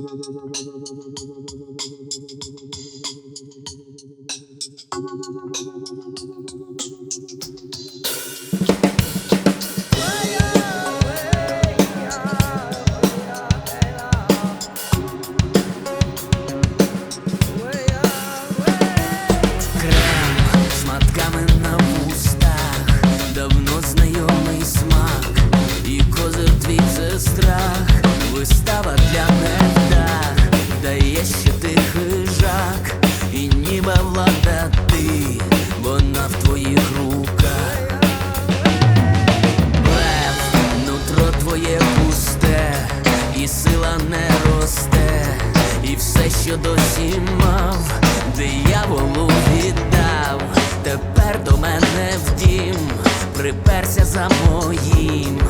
じゃあ。Влада ти, вона в твоїх руках. Лев, нутро твоє пусте, і сила не росте, і все, що досі мав, дияволу віддав, тепер до мене в дім, приперся за моїм.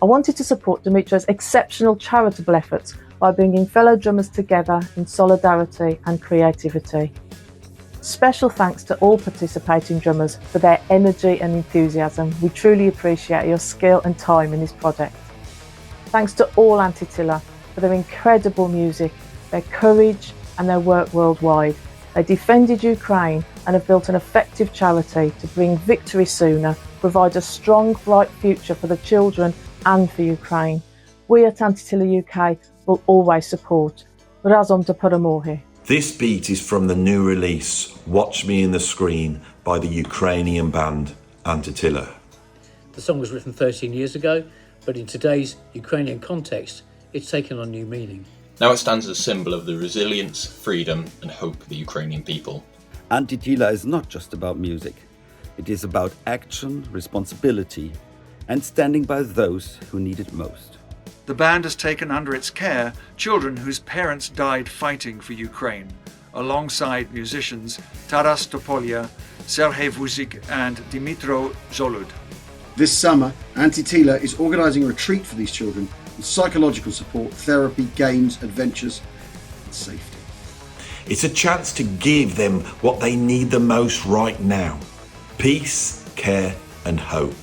I wanted to support Dimitro's exceptional charitable efforts by bringing fellow drummers together in solidarity and creativity. Special thanks to all participating drummers for their energy and enthusiasm. We truly appreciate your skill and time in this project. Thanks to all Antitilla for their incredible music, their courage, and their work worldwide. They defended Ukraine and have built an effective charity to bring victory sooner, provide a strong, bright future for the children and for Ukraine. We at Antitilla UK will always support. Razom de Paramohi. This beat is from the new release, Watch Me in the Screen, by the Ukrainian band Antitilla. The song was written 13 years ago, but in today's Ukrainian context, it's taken on new meaning. Now it stands as a symbol of the resilience, freedom, and hope of the Ukrainian people. Antitila is not just about music. It is about action, responsibility, and standing by those who need it most. The band has taken under its care children whose parents died fighting for Ukraine, alongside musicians Taras Topolia, Sergei Vuzik, and Dimitro Zolud. This summer, Auntie Tila is organising a retreat for these children with psychological support, therapy, games, adventures, and safety. It's a chance to give them what they need the most right now peace, care, and hope.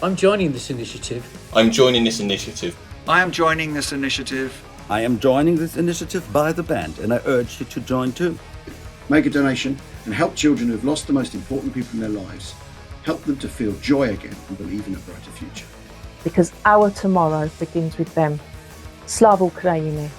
I'm joining this initiative. I'm joining this initiative. I am joining this initiative. I am joining this initiative by the band and I urge you to join too. Make a donation and help children who have lost the most important people in their lives. Help them to feel joy again and believe in a brighter future. Because our tomorrow begins with them. Slava Ukraini!